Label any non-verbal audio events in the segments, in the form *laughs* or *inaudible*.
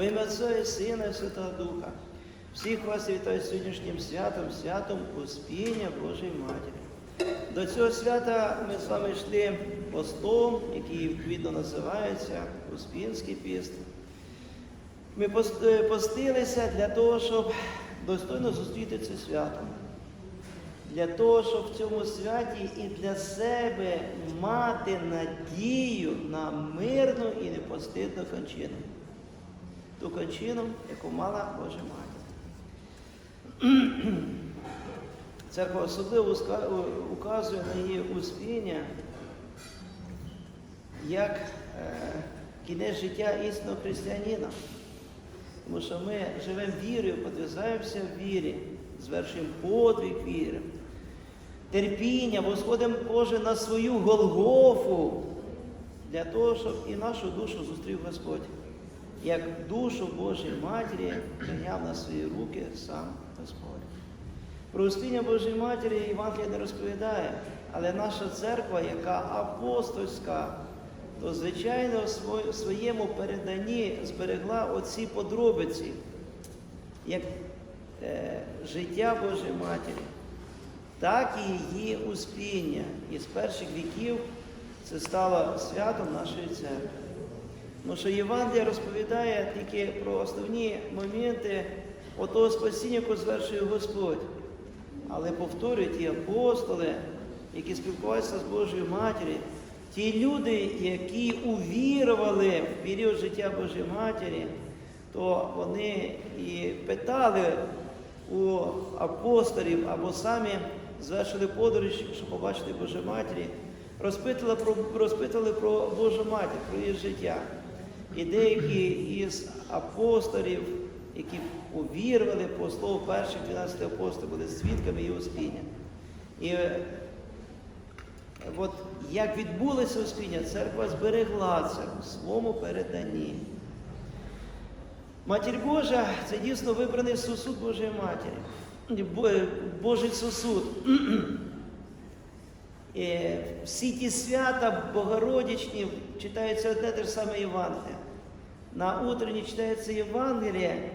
Во ім'я Отця і Сина і Святого Духа. Всіх вас вітаю сьогоднішнім святом, святом Успіння Божої Матері. До цього свята ми з вами йшли постом, який відповідно називається Успінський піст. Ми е, постилися для того, щоб достойно зустріти це свято. Для того, щоб в цьому святі і для себе мати надію на мирну і непостидну кончину. Ту кончину, яку мала Божа Матір. *clears throat* Церква особливо указує на її успіння як е, кінець життя істинного християнина. Тому що ми живемо вірою, подвизаємося в вірі, звершуємо подвиг віри, терпіння, восходимо кожен на свою Голгофу для того, щоб і нашу душу зустрів Господь, як душу Божої Матері прийняв на свої руки сам Господь. Про успіння Божої Матері Євангелія не розповідає, але наша церква, яка апостольська, то звичайно в своєму переданні зберегла оці подробиці, як е, життя Божої Матері, так і її успіння. І з перших віків це стало святом нашої церкви. Тому що Євангелія розповідає тільки про основні моменти отого спасіння, яке звершує Господь. Але повторюють ті апостоли, які спілкувалися з Божою Матір'ю, ті люди, які увірували в період життя Божої Матері, то вони і питали у апостолів або самі звершили подорож, щоб побачити Божу Матері, розпитували про, розпитували про Божу Матір, про її життя. І деякі із апостолів, які увірували по слову перших 12 апостолів, були свідками його спіння. І е, от як відбулося успіння, церква зберегла це у своєму переданні. Матір Божа це дійсно вибраний сосуд Божої Матері. Божий сосуд. І *clears throat* всі ті свята Богородичні читаються одне те ж саме Євангеліє. На утренні читається Євангеліє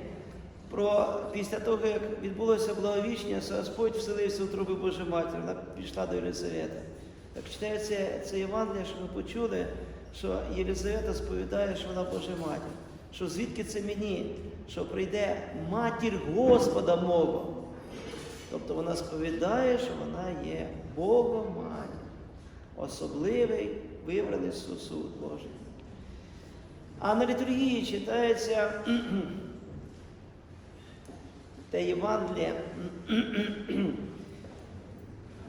про після того, як відбулося благовіщення, Господь вселився у труби Божої Матері, вона пішла до Єлизавета. Так читається це Євангеліє, що ми почули, що Єлизавета сповідає, що вона Божа Матір. Що звідки це мені? Що прийде матір Господа мого. Тобто вона сповідає, що вона є Богом матір, особливий вибраний сосуд Божий. А на літургії читається те Євангеліє.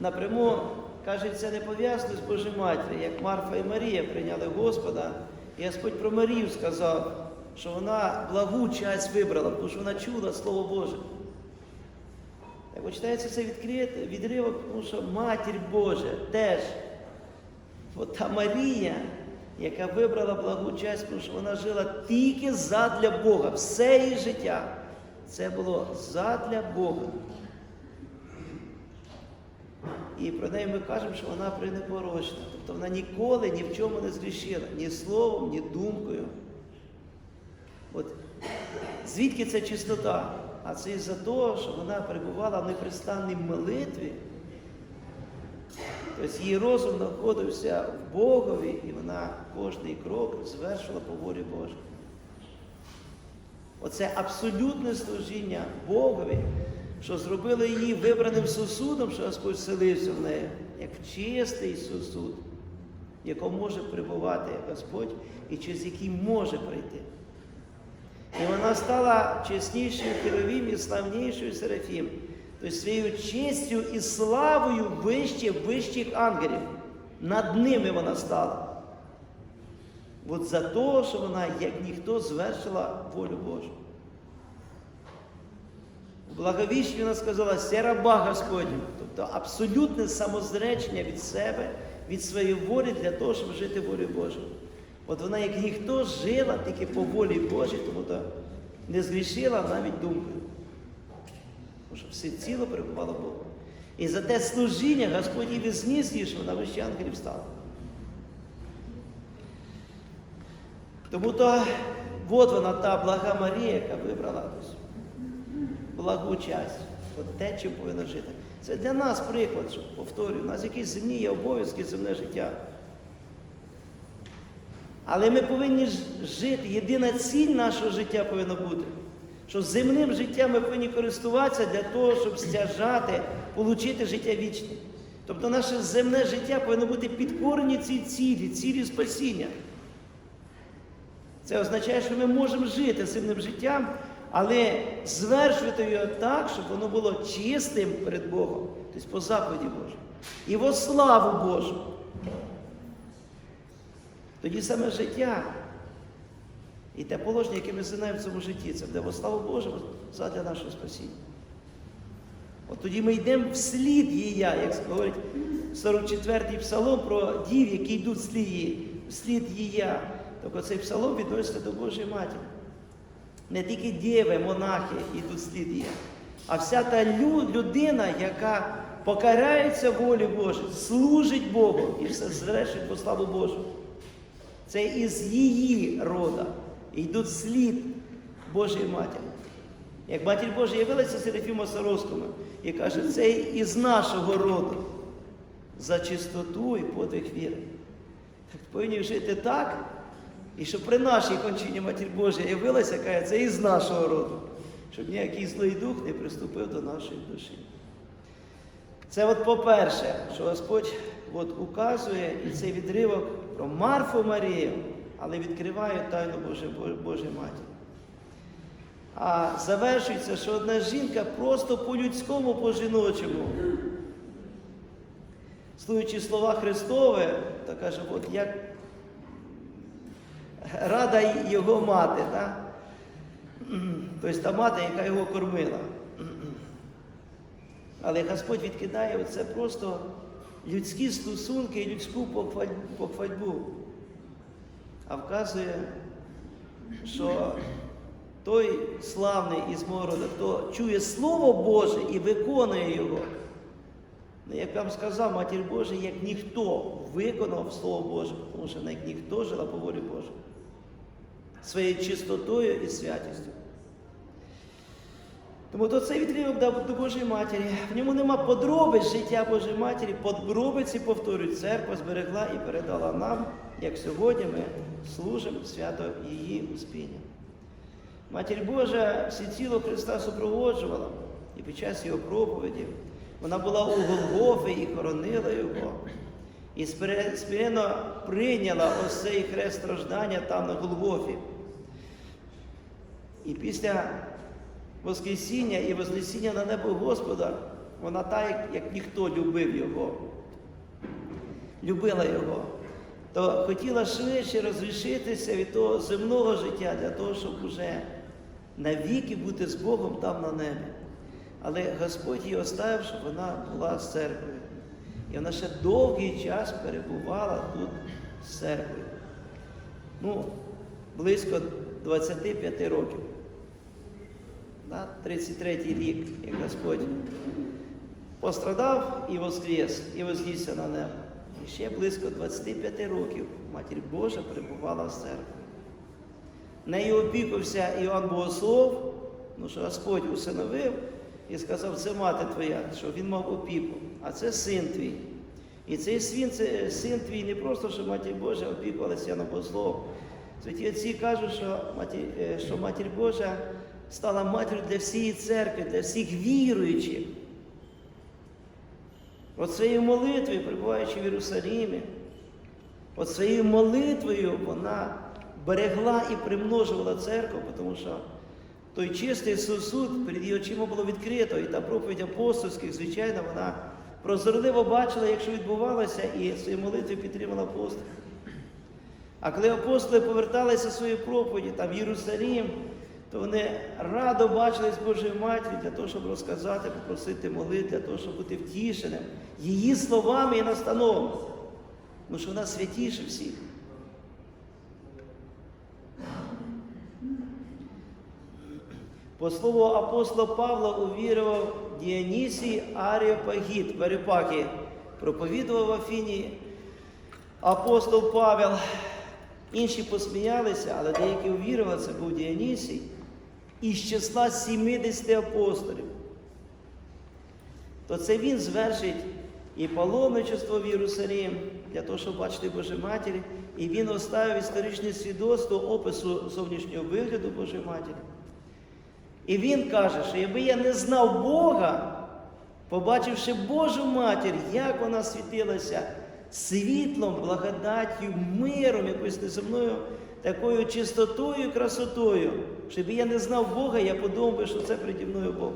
Напряму каже, це не пов'язано з Божою Матір'ю, як Марфа і Марія прийняли Господа, і Господь про Марію сказав, що вона благу часть вибрала, тому що вона чула Слово Боже. Так от читається цей відривок, тому що Матір Божа теж, от та Марія, яка вибрала благу часть, тому що вона жила тільки задля Бога, все її життя. Це було задля Бога. І про неї ми кажемо, що вона пренепорочна. Тобто вона ніколи ні в чому не згрішила, ні словом, ні думкою. От звідки ця чистота? А це із-за того, що вона перебувала в непрестанній молитві. Тобто її розум знаходився в Богові, і вона кожний крок звершила по волі Божій. Оце абсолютне служіння Богові, що зробило її вибраним сосудом, що Господь вселився в неї, як в чистий сосуд, в якому може перебувати Господь і через який може прийти. І вона стала чеснішою Херовім і славнішою Серафім. Тобто своєю честю і славою вище вищих ангелів. Над ними вона стала. От за те, що вона, як ніхто, звершила волю Божу. Благовіщі вона сказала, «Ся раба Господню. Тобто абсолютне самозречення від себе, від своєї волі для того, щоб жити волею Божою. От вона, як ніхто, жила тільки по волі Божій, тому то не згрішила навіть думкою. Тому що все ціло перебувало Богу. І за те служіння Господь її зніс її, що вона вище ангелів стала. Тому то от вона та блага Марія, яка вибрала благу часть. От те, чим повинна жити. Це для нас приклад, що повторюю, у нас якісь земні є обов'язки, земне життя. Але ми повинні жити. Єдина ціль нашого життя повинна бути. Що земним життям ми повинні користуватися для того, щоб стяжати, отримати життя вічне. Тобто наше земне життя повинно бути підкорені цій цілі, цілі спасіння. Це означає, що ми можемо жити земним життям, але звершувати його так, щоб воно було чистим перед Богом, тобто по заповіді Божій. І во славу Божу. Тоді саме життя і те положення, яке ми знаємо в цьому житті, це буде во славу Божу задля нашого спасіння. От тоді ми йдемо вслід їя, як говорить 44-й псалом про дів, які йдуть вслід її, вслід їя. Тобто цей псалом відноситься до Божої Матері. Не тільки діви, монахи йдуть вслід її, а вся та людина, яка покарається волі Божій, служить Богу і все зрешить по славу Божу. Це із її рода. Йдуть вслід Божої Матері. Як Матір Божа явилася Серафіму Саровському і каже, це із нашого роду за чистоту і подвиг віри. Так повинні жити так, і щоб при нашій кончині Матір Божа явилася, каже, це із нашого роду, щоб ніякий злий дух не приступив до нашої душі. Це от по-перше, що Господь от указує і цей відривок про Марфу Марію, але відкриває тайну Божої, Матері. А завершується, що одна жінка просто по-людському, по-жіночому. Слуючи слова Христове, то каже, от як рада його мати, так? тобто та мати, яка його кормила. Але Господь відкидає це просто людські стосунки і людську похваль- похвальбу. А вказує, що той славний із мого хто чує Слово Боже і виконує його. Ну, як вам сказав, Матір Божа, як ніхто виконав Слово Боже, тому що як ніхто жила по волі Божій. Своєю чистотою і святістю. Тому то цей відривок до Божої Матері. В ньому нема подробиць життя Божої Матері, подробиці, повторюють, церква зберегла і передала нам, як сьогодні ми служимо свято її успіння. Матір Божа всеціло Христа супроводжувала і під час його проповіді. Вона була у Голгофі і хоронила його. І смиренно прийняла ось цей хрест страждання там на Голгофі. І після Воскресіння і Вознесіння на небо Господа, вона так, як ніхто любив його, любила його, то хотіла швидше розрішитися від того земного життя для того, щоб уже навіки бути з Богом там на небі. Але Господь її оставив, щоб вона була з церквою. І вона ще довгий час перебувала тут з церквою. Ну, близько 25 років. Да? 33-й рік, як Господь пострадав і воскрес, і вознісся на небо. І ще близько 25 років Матір Божа перебувала з церквою. Нею опікувався Іоанн Богослов, ну що Господь усиновив і сказав, це мати твоя, що він мав опіку, а це син твій. І цей син, це син твій не просто, що Матір Божа опікувалася Іоанном Богословом. Святі отці кажуть, що Матір, е, що Матір Божа стала матір'ю для всієї церкви, для всіх віруючих. От своєю молитвою, перебуваючи в Єрусалімі, от своєю молитвою вона берегла і примножувала церкву, тому що той чистий сосуд перед її очима було відкрито, і та проповідь апостольських, звичайно, вона прозорливо бачила, якщо відбувалося, і своєю молитвою підтримала апостолів. А коли апостоли поверталися своєю проповіді там Єрусалім, то вони радо бачили з Божої Матері для того, щоб розказати, попросити молити, для того, щоб бути втішеним її словами і настановами. Тому що вона святіше всіх. По слову апостола Павла увірував Діонісій Аріопагіт в Аріпакі, проповідував в Афіні апостол Павел. інші посміялися, але деякі увірували, це був Діонісій, із числа 70 апостолів. То це він звершить і паломничество в Єрусалим для того, щоб бачити Божої Матері, і він оставив історичне свідоцтво опису зовнішнього вигляду Божої Матері. І він каже, що якби я не знав Бога, побачивши Божу матір, як вона світилася світлом, благодаттю, миром, якоюсь неземною такою чистотою, і красотою, щоб я не знав Бога, я подумав би, що це переді мною Бог.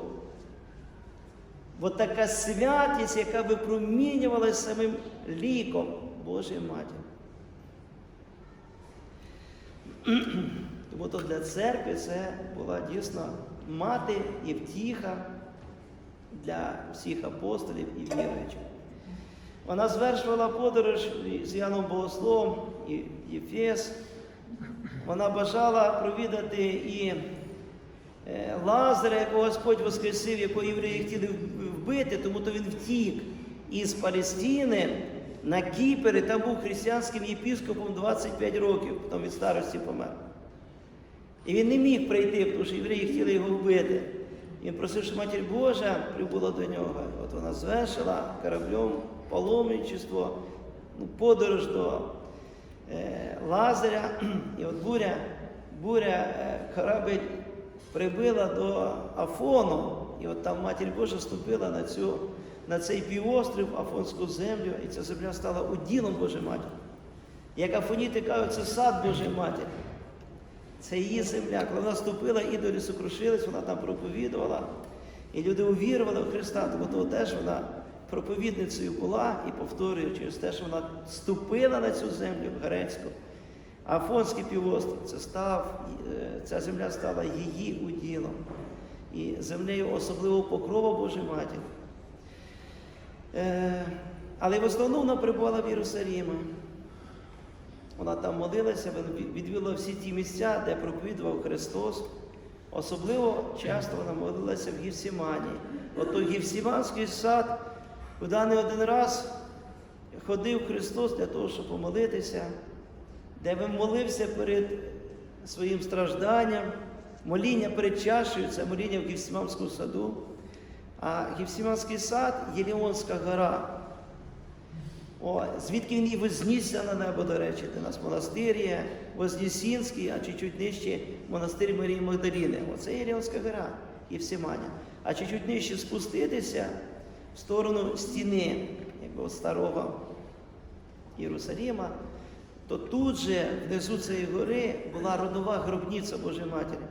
Бо така святість, яка випромінювалася самим ліком Божої Матері. Тому то для церкви це була дійсно мати і втіха для всіх апостолів і віруючих. Вона звершувала подорож з Яном Богословом і Єфес. Вона бажала провідати і е, Лазаря, якого Господь воскресив, якого євреї хотіли вбити, тому то він втік із Палестини на Кіпр, і там був християнським єпіскопом 25 років, потім від старості помер. І він не міг прийти, тому що євреї хотіли його вбити. Він просив, що Матір Божа прибула до нього. От вона звершила кораблем паломничество, ну, подорож до Лазаря. І от буря, буря е, корабель прибила до Афону. І от там Матір Божа ступила на, цю, на цей півострів, Афонську землю, і ця земля стала уділом Божої Матері. Як Афоніти кажуть, це сад Божої Матері. Це її земля. Коли вона ступила, ідолі сокрушились, вона там проповідувала. І люди увірували в Христа, тому теж вона проповідницею була і повторюю через те, що вона ступила на цю землю грецьку. Афонський півострів це став, е, ця земля стала її уділом. І землею особливо покрова Божої Матері. Е, але в основному вона прибувала в Єрусалімі. Вона там молилася, відвідала всі ті місця, де проповідував Христос. Особливо часто вона молилася в Гівсімані. От той Гівсіманський сад, куди не один раз ходив Христос для того, щоб помолитися, де він молився перед своїм стражданням, моління перед чашею, це моління в Гівсіманському саду. А Гівсіманський сад Єліонська гора. О, звідки він і вознісся на небо, до речі, де нас монастир є, Вознесінський, а чуть-чуть нижче монастир Марії Магдаліни. Оце Єріонська гора Євсиманя. А чуть-чуть нижче спуститися в сторону стіни, якби старого Єрусаліма, то тут же внизу цієї гори була родова гробниця Божої Матері.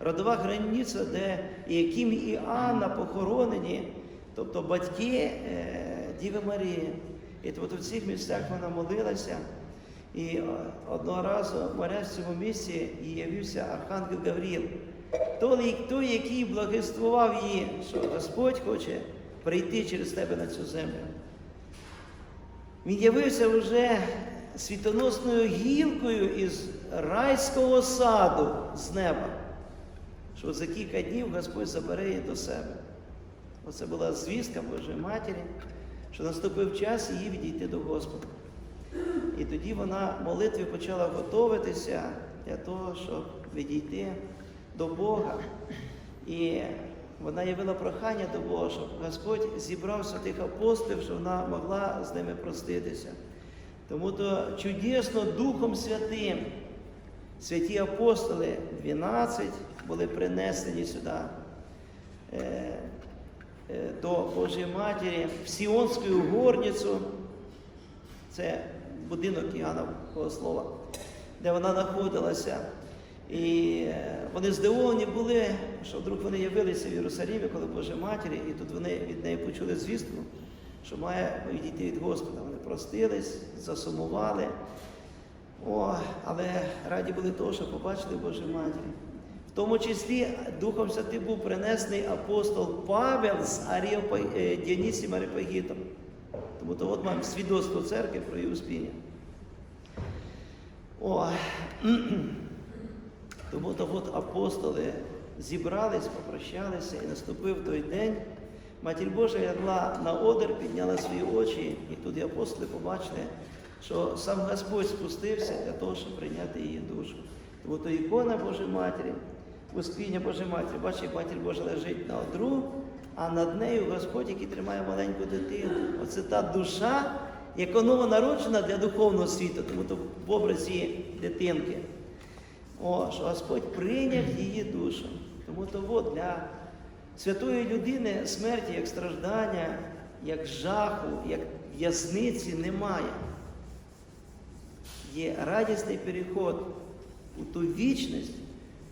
Родова гробниця, де і Яким і Анна похоронені, тобто батьки е, Діви Марії. І от у цих місцях вона молилася. І е, одного разу моря в цьому місці їй явився Архангел Гавріл. Той, той, який благословував її, що Господь хоче прийти через тебе на цю землю. Він явився вже світоносною гілкою із райського саду з неба, що за кілька днів Господь забере її до себе. Оце була звістка Божої Матері що наступив час її відійти до Господа. І тоді вона в молитві почала готуватися для того, щоб відійти до Бога. І вона явила прохання до Бога, щоб Господь зібрав святих апостолів, щоб вона могла з ними проститися. Тому то чудесно Духом Святим святі апостоли 12 були принесені сюди. Е, Е, до Божої Матері в Сіонську горницю, це будинок Іоанна Богослова, де вона знаходилася. І е, вони здивовані були, що вдруг вони явилися в Єрусалімі, коли Божа Матері, і тут вони від неї почули звістку, що має відійти від Господа. Вони простились, засумували. О, але раді були того, що побачили Божу Матері. В тому числі Духом Святим був принесений апостол Павел з е, Діонісім Арепагітом. Тому то от маємо свідоцтво церкви про її успіння. О, тому то от апостоли зібрались, попрощалися і наступив той день. Матір Божа лягла на одер, підняла свої очі, і тут апостоли побачили що сам Господь спустився для того, щоб прийняти її душу. Тому то ікона Божої Матері, Успіння Божої Матері, бачите, як Матір Божа лежить на одру, а над нею Господь, який тримає маленьку дитину. Оце та душа, яка новонароджена для духовного світу, тому то в образі дитинки. О, що Господь прийняв її душу. Тому то от для святої людини смерті як страждання, як жаху, як в'язниці немає. Є радісний переход у ту вічність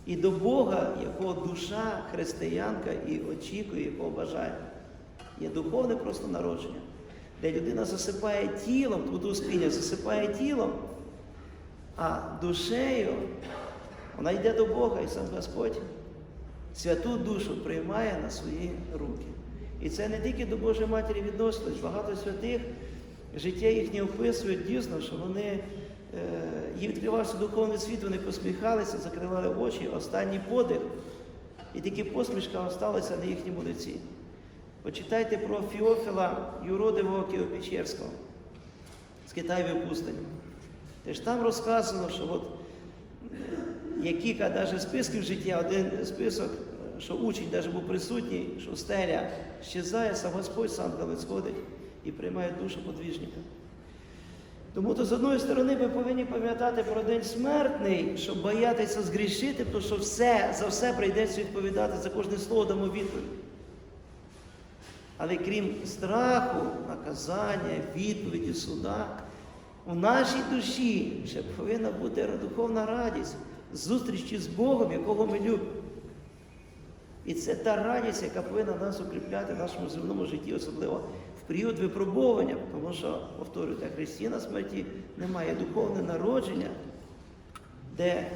і до Бога, якого душа християнка і очікує, якого бажає. Є духовне просто народження, де людина засипає тілом, тут успіння засипає тілом, а душею вона йде до Бога, і сам Господь святу душу приймає на свої руки. І це не тільки до Божої Матері відносилось, багато святих життя їхнє описують дійсно, що вони е, їм відкривався духовний світ, вони посміхалися, закривали очі, останній подих, і тільки посмішка осталася на їхньому лиці. Почитайте про Фіофіла Юродивого Києво-Печерського з Китаєвої пустині. Теж там розказано, що от є кілька навіть списків життя, один список, що учень навіть був присутній, що стеля щезає, сам Господь сам сходить і приймає душу подвіжника. Тому то з одної сторони ми повинні пам'ятати про день смертний, щоб боятися згрішити, тому що все, за все прийдеться відповідати, за кожне слово дамо відповідь. Але крім страху, наказання, відповіді, суда, у нашій душі ще повинна бути духовна радість, зустрічі з Богом, якого ми любимо. І це та радість, яка повинна нас укріпляти в нашому земному житті, особливо в період випробовування, тому що, повторюю, для християна смерті немає духовне народження, де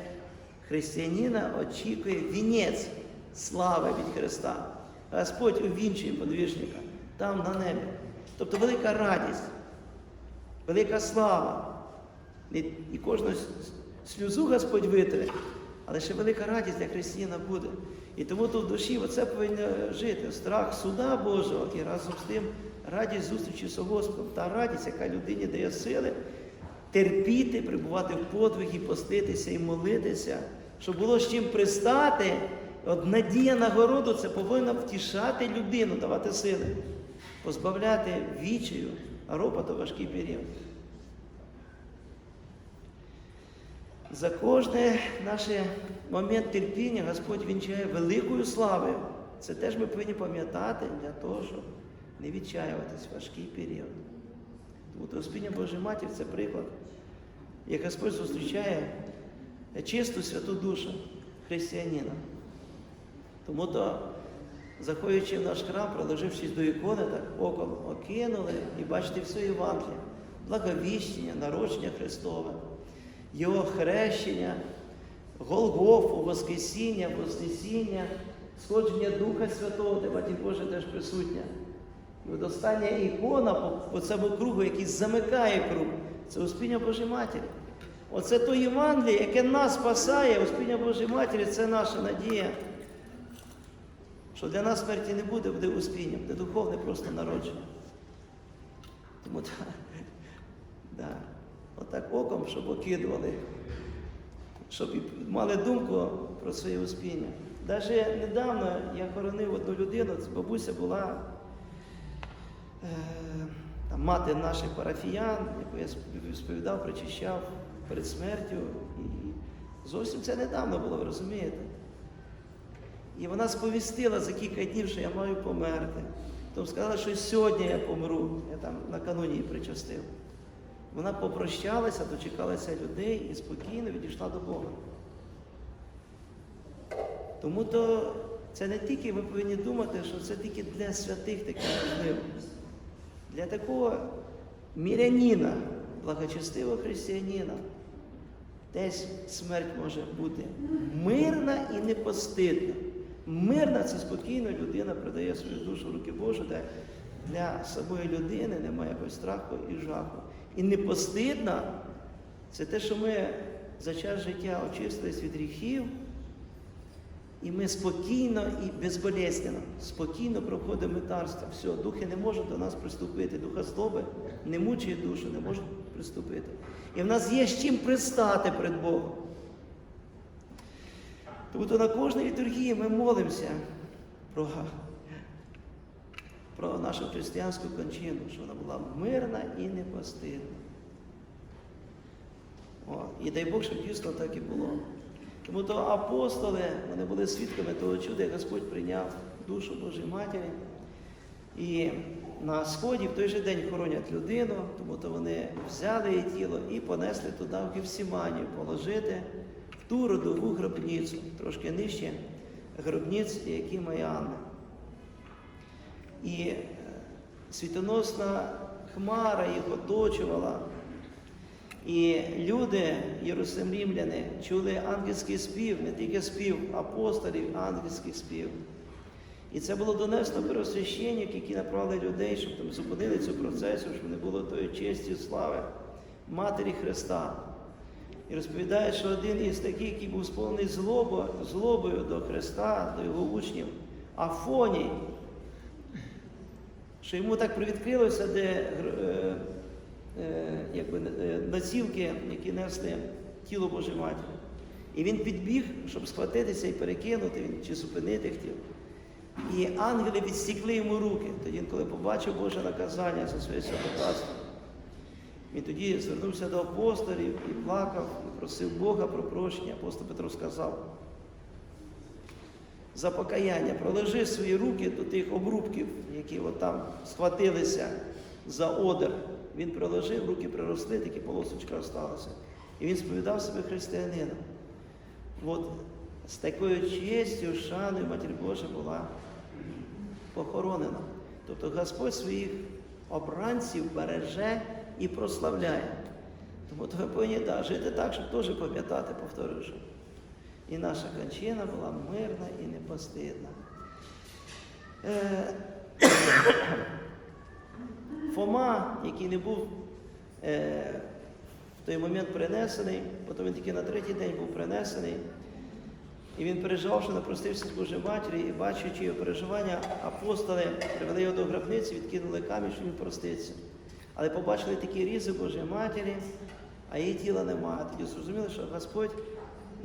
християнина очікує вінець слави від Христа. Господь увінчує подвижника там на небі. Тобто велика радість, велика слава. І кожну сльозу Господь витре, але ще велика радість для християна буде. І тому тут в душі оце повинно жити. Страх суда Божого і разом з тим радість зустрічі з Господом. Та радість, яка людині дає сили терпіти, прибувати в подвигі, поститися і молитися, щоб було з чим пристати. От надія нагороду це повинна втішати людину, давати сили, позбавляти вічею, ропоту важкий період. За кожний наш момент терпіння Господь вінчає великою славою. Це теж ми повинні пам'ятати для того, щоб не відчаюватись в важкий період. Тому то Господня Божої Матір це приклад, як Господь зустрічає чисту святу душу християнина. Тому то, заходячи в наш храм, проложившись до ікони, так оком окинули і бачите все Євангеліє, благовіщення, народження Христове, Його хрещення, Голгофу, Воскресіння, Вознесіння, сходження Духа Святого, де Матір Божа теж присутня. І от остання ікона по цьому кругу, який замикає круг, це Успіння Божої Матері. Оце то Євангеліє, яке нас спасає, Успіння Божої Матері це наша надія. Що для нас смерті не буде, буде успіння, буде духовне просто народження. Тому так, *laughs* да, отак оком, щоб окидували, щоб мали думку про своє успіння. Навіть недавно я хоронив одну людину, бабуся була е, там, мати наших парафіян, яку я сповідав, причищав перед смертю. І зовсім це недавно було, ви розумієте? І вона сповістила за кілька днів, що я маю померти. Тому сказала, що сьогодні я помру. Я там накануні її причастив. Вона попрощалася, дочекалася людей і спокійно відійшла до Бога. Тому то це не тільки ми повинні думати, що це тільки для святих таке важливо. Для такого мірянина, благочестивого християнина, десь смерть може бути мирна і непостидна. Мирна це спокійно людина придає свою душу в руки Божі, де для самої людини немає якогось страху і жаху. І непостидна це те, що ми за час життя очистились від гріхів, і ми спокійно і безболезненно, спокійно проходимо метарство. Все, духи не можуть до нас приступити, духа злоби не мучає душу, не можуть приступити. І в нас є з чим пристати перед Богом. Тобто на кожній літургії ми молимося про, про нашу християнську кончину, що вона була мирна і непостидна. І дай Бог, щоб дійсно так і було. Тому то апостоли, вони були свідками того чуда, як Господь прийняв душу Божої Матері. І на сході в той же день хоронять людину, тому то вони взяли її тіло і понесли туди в Гефсіманію положити в ту родову гробницю, трошки нижче гробниць, які має Анна. І е, світоносна хмара їх оточувала. І люди, єрусалимляни, чули ангельський спів, не тільки спів апостолів, ангельський спів. І це було донесено первосвященник, які направили людей, щоб там зупинили цю процесію, щоб не було тої честі і слави Матері Христа. І розповідає, що один із таких, який був сповнений злобо, злобою до Христа, до його учнів, Афоній, що йому так привідкрилося, де е, е, якби, е, націлки, які несли тіло Божої Матері. І він підбіг, щоб схватитися і перекинути, він чи зупинити хотів. І ангели відстікли йому руки. Тоді, коли побачив Боже наказання за своє святотатство, він тоді звернувся до апостолів і плакав, і просив Бога про прощення. Апостол Петро сказав, за покаяння проложи свої руки до тих обрубків, які от там схватилися за одер. Він приложив, руки приросли, такі полосочка осталася. І він сповідав себе християнином. От з такою честю, шаною Матір Божа була похоронена. Тобто Господь своїх обранців береже і прославляє. Тому то ми повинні да, жити так, щоб теж пам'ятати, повторюю. І наша кончина була мирна і непостидна. Е, *coughs* Фома, який не був е, в той момент принесений, потім він тільки на третій день був принесений. І він переживав, що напростився з Божої Матері, і бачачи його переживання, апостоли привели його до гробниці, відкинули камінь, що він проститься. Але побачили такі різи Божої Матері, а її тіла немає. Тоді зрозуміли, що Господь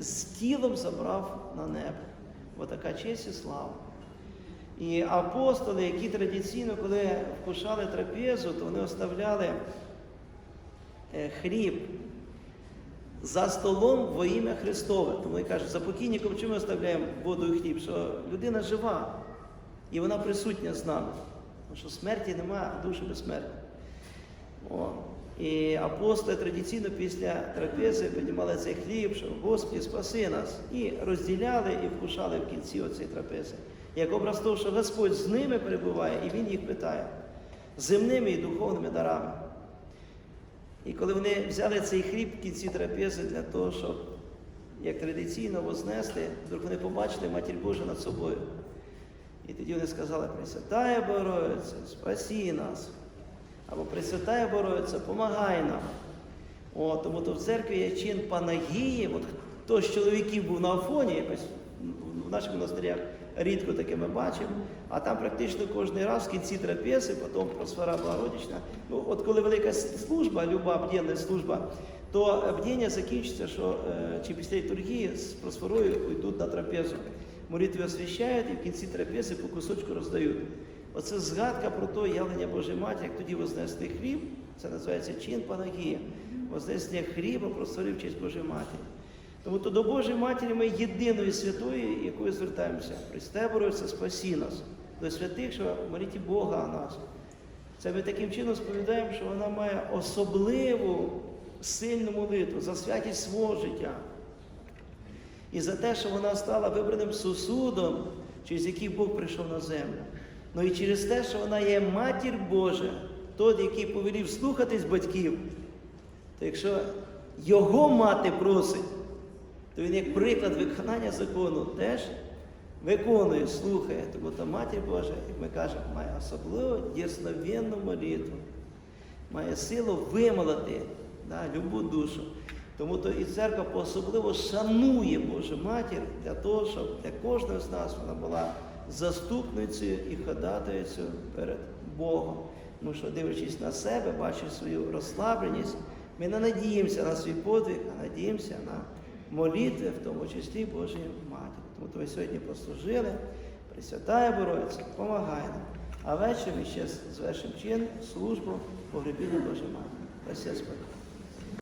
з тілом забрав на небо. Бо така честь і слава. І апостоли, які традиційно, коли вкушали трапезу, то вони оставляли е, хліб за столом во ім'я Христове. Тому і кажуть, за покійником чому ми оставляємо воду і хліб? Що людина жива і вона присутня з нами. Тому що смерті немає, а душі безсмертні. О. І апостоли традиційно після трапези піднімали цей хліб, що Господи, спаси нас, і розділяли і вкушали в кінці оцієї трапези. Як образ того, що Господь з ними перебуває, і Він їх питає земними і духовними дарами. І коли вони взяли цей хліб в кінці трапези для того, щоб, як традиційно, вознести, вдруг вони побачили Матір Божу над собою. І тоді вони сказали, Пресвятая Богородиця, спасі нас. Або Пресвятая Богородиця, помагай нам. О, тому то в церкві є чин Панагії, от хто з чоловіків був на Афоні, якось в наших монастирях рідко таке ми бачимо, а там практично кожен раз в кінці трапези, потім просфора Богородична. Ну, от коли велика служба, люба бдєнна служба, то бдіння закінчиться, що е, чи після літургії з просфорою йдуть на трапезу. Молитви освящають і в кінці трапези по кусочку роздають. Оце згадка про те явлення Божої Матері, як тоді вознесли хліб, це називається чин Панагія. Вознесення хліба просварив честь Божої Матері. Тому то до Божої Матері ми єдиної святої, якою звертаємося. Христе Бороться, спасі нас, до святих, що моліть Бога о нас. Це ми таким чином сповідаємо, що вона має особливу сильну молитву за святість свого життя. І за те, що вона стала вибраним сусудом, через який Бог прийшов на землю. Ну і через те, що вона є матір Божа, той, який повелів слухатись батьків, то якщо його мати просить, то він як приклад виконання закону теж виконує, слухає. Тому та матір Божа, як ми кажемо, має особливо дірсновенну молитву, має силу вимолити да, любу душу. Тому то і церква особливо шанує Божу матір для того, щоб для кожного з нас вона була заступницею і ходатайцею перед Богом. Тому що, дивлячись на себе, бачиш свою розслабленість, Ми не надіємося на свій подвиг, а надіємося на молитви, в тому числі Божої Матері. Тому то ми сьогодні послужили, Пресвятая Богородиця, помагай нам. А ввечері ми ще звершимо чин, службу погребіння Божої Матері. Господь.